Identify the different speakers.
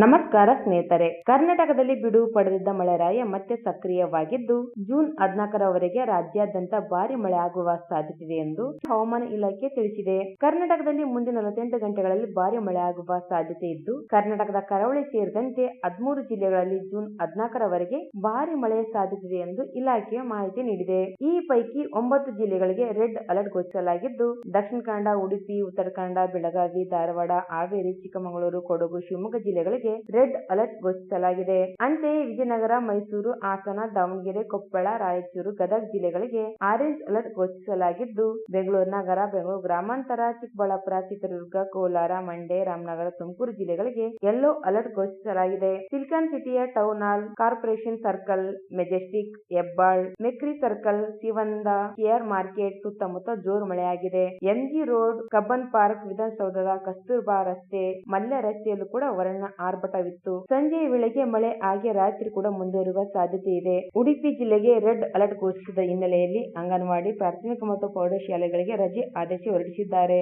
Speaker 1: ನಮಸ್ಕಾರ ಸ್ನೇಹಿತರೆ, ಕರ್ನಾಟಕದಲ್ಲಿ ಬಿಡುವು ಪಡೆದಿದ್ದ ಮಳೆರಾಯ ಮತ್ತೆ ಸಕ್ರಿಯವಾಗಿದ್ದು, ಜೂನ್ ಹದಿನಾಲ್ಕರವರೆಗೆ ರಾಜ್ಯಾದ್ಯಂತ ಭಾರಿ ಮಳೆ ಆಗುವ ಸಾಧ್ಯತೆಯಿದೆ ಎಂದು ಹವಾಮಾನ ಇಲಾಖೆ ತಿಳಿಸಿದೆ. ಕರ್ನಾಟಕದಲ್ಲಿ ಮುಂದಿನ ನಲವತ್ತೆಂಟು ಗಂಟೆಗಳಲ್ಲಿ ಭಾರಿ ಮಳೆ ಆಗುವ ಸಾಧ್ಯತೆ ಇದ್ದು ಕರ್ನಾಟಕದ ಕರಾವಳಿ ಸೇರಿದಂತೆ ಹದಿಮೂರು ಜಿಲ್ಲೆಗಳಲ್ಲಿ ಜೂನ್ ಹದಿನಾಲ್ಕರವರೆಗೆ ಭಾರಿ ಮಳೆಯ ಸಾಧ್ಯತೆಯಿದೆ ಎಂದು ಇಲಾಖೆ ಮಾಹಿತಿ ನೀಡಿದೆ. ಈ ಪೈಕಿ ಒಂಬತ್ತು ಜಿಲ್ಲೆಗಳಿಗೆ ರೆಡ್ ಅಲರ್ಟ್ ಘೋಷಿಸಲಾಗಿದ್ದು, ದಕ್ಷಿಣ ಕನ್ನಡ, ಉಡುಪಿ ಉತ್ತರ ಕನ್ನಡ ಬೆಳಗಾವಿ, ಧಾರವಾಡ, ಹಾವೇರಿ, ಚಿಕ್ಕಮಗಳೂರು, ಕೊಡಗು, ಶಿವಮೊಗ್ಗ ಜಿಲ್ಲೆಗಳಿಗೆ ರೆಡ್ ಅಲರ್ಟ್ ಘೋಷಿಸಲಾಗಿದೆ ಅಂತೆಯೇ ವಿಜಯನಗರ, ಮೈಸೂರು, ಹಾಸನ, ದಾವಣಗೆರೆ, ಕೊಪ್ಪಳ, ರಾಯಚೂರು, ಗದಗ ಜಿಲ್ಲೆಗಳಿಗೆ ಆರೆಂಜ್ ಅಲರ್ಟ್ ಘೋಷಿಸಲಾಗಿದ್ದು, ಬೆಂಗಳೂರು ನಗರ, ಬೆಂಗಳೂರು ಗ್ರಾಮಾಂತರ, ಚಿಕ್ಕಬಳ್ಳಾಪುರ, ಚಿತ್ರದುರ್ಗ, ಕೋಲಾರ, ಮಂಡ್ಯ, ರಾಮನಗರ, ತುಮಕೂರು ಜಿಲ್ಲೆಗಳಿಗೆ ಯೆಲ್ಲೋ ಅಲರ್ಟ್ ಘೋಷಿಸಲಾಗಿದೆ. ಸಿಲಿಕಾನ್ ಸಿಟಿಯ town hall corporation circle, majestic, Hebbal, Mekhri circle ಶಿವಂದ care market ಸುತ್ತಮುತ್ತ ಜೋರು ಮಳೆಯಾಗಿದೆ. ಎಂಜಿ ರೋಡ್, ಕಬ್ಬನ್ ಪಾರ್ಕ್ ವಿಧಾನಸೌಧದ ಕಸ್ತೂರ್ಬಾ ರಸ್ತೆ, ಮಲ್ಯ ರಸ್ತೆಯಲ್ಲೂ ಕೂಡ ವರ್ಣ ಆರ್ಭಟವಿತ್ತು ಸಂಜೆಯ ವೇಳೆಗೆ ಮಳೆ ಹಾಗೆ ರಾತ್ರಿ ಕೂಡ ಮುಂದುವರಿಯುವ ಸಾಧ್ಯತೆ ಇದೆ ಉಡುಪಿ ಜಿಲ್ಲೆಗೆ ರೆಡ್ ಅಲರ್ಟ್ ಘೋಷಿಸಿದ ಹಿನ್ನೆಲೆಯಲ್ಲಿ ಅಂಗನವಾಡಿ ಪ್ರಾಥಮಿಕ ಮತ್ತು ಪ್ರೌಢಶಾಲೆಗಳಿಗೆ ರಜೆ ಆದೇಶ ಹೊರಡಿಸಿದ್ದಾರೆ.